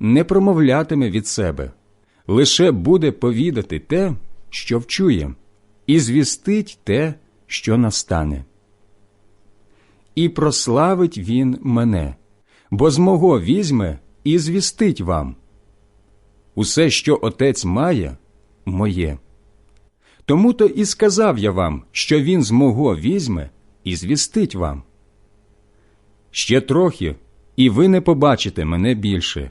не промовлятиме від себе, лише буде повідати те, що вчує, і звістить те, що настане. І прославить він мене, бо з мого візьме і звістить вам. Усе, що отець має, моє. Тому то і сказав я вам, що він з мого візьме і звістить вам. Ще трохи, і ви не побачите мене більше,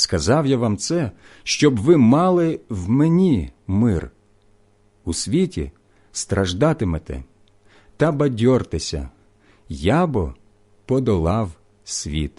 Сказав я вам це, щоб ви мали в мені мир. У світі страждатимете, та бадьортеся, я бо подолав світ.